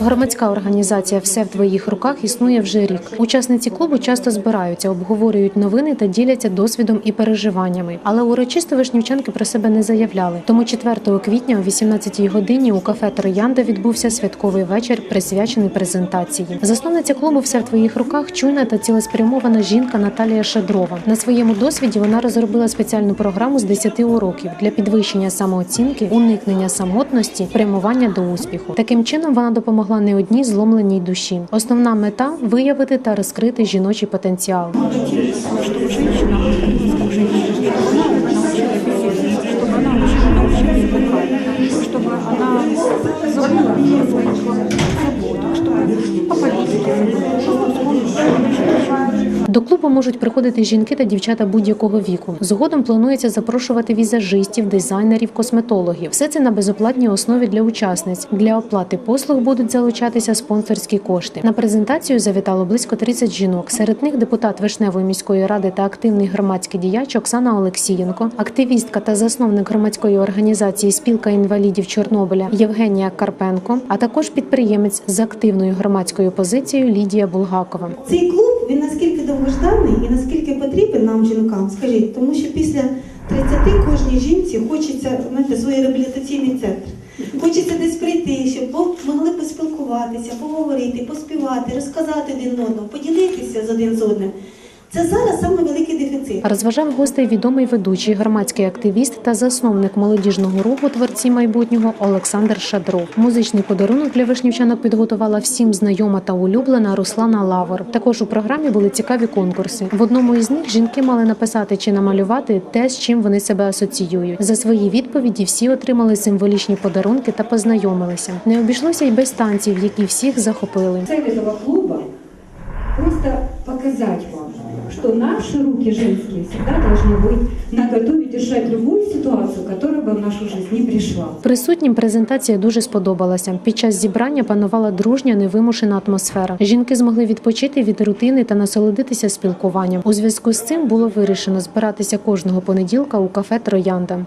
Громадська організація Все в твоїх руках існує вже рік. Учасниці клубу часто збираються, обговорюють новини та діляться досвідом і переживаннями. Але урочисто вишнівчанки про себе не заявляли. Тому 4 квітня о 18-й годині у кафе Троянда відбувся святковий вечір, присвячений презентації. Засновниця клубу Все в твоїх руках чуйна та цілеспрямована жінка Наталія Шадрова. На своєму досвіді вона розробила спеціальну програму з 10 уроків для підвищення самооцінки, уникнення самотності, прямування до успіху. Таким чином вона допомогла не одній зломленій душі. Основна мета виявити та розкрити жіночий потенціал. чтобы она уже научилась бухать, чтобы она забыла о До клубу можуть приходити жінки та дівчата будь-якого віку. Згодом планується запрошувати візажистів, дизайнерів, косметологів. Все це на безоплатній основі для учасниць. Для оплати послуг будуть залучатися спонсорські кошти. На презентацію завітало близько 30 жінок. Серед них депутат Вишневої міської ради та активний громадський діяч Оксана Олексієнко, активістка та засновник громадської організації Спілка інвалідів Чорнобиля Євгенія Карпенко, а також підприємець з активною громадською позицією Лідія Булгакова. Цей клуб він наскільки довгожданий і наскільки потрібен нам жінкам, скажіть, тому що після 30 кожній жінці хочеться знаєте, свій реабілітаційний центр. Хочеться десь прийти, щоб могли поспілкуватися, поговорити, поспівати, розказати один одному, поділитися з один з одним. Це зараз саме великий дефіцит. Розважав гостей відомий ведучий, громадський активіст та засновник молодіжного руху творці майбутнього Олександр Шадров. Музичний подарунок для вишнівчанок підготувала всім знайома та улюблена Руслана Лавр. Також у програмі були цікаві конкурси. В одному із них жінки мали написати чи намалювати те, з чим вони себе асоціюють. За свої відповіді всі отримали символічні подарунки та познайомилися. Не обійшлося й без танців, які всіх захопили. Этого клуба просто показать вам, что наши руки женские всегда должны быть наготове решать любую ситуацию, которая бы в нашу жизнь не пришла. Присутнім презентація дуже сподобалася. Під час зібрання панувала дружня, невимушена атмосфера. Жінки змогли відпочити від рутини та насолодитися спілкуванням. У зв'язку з цим було вирішено збиратися кожного понеділка у кафе Троянда.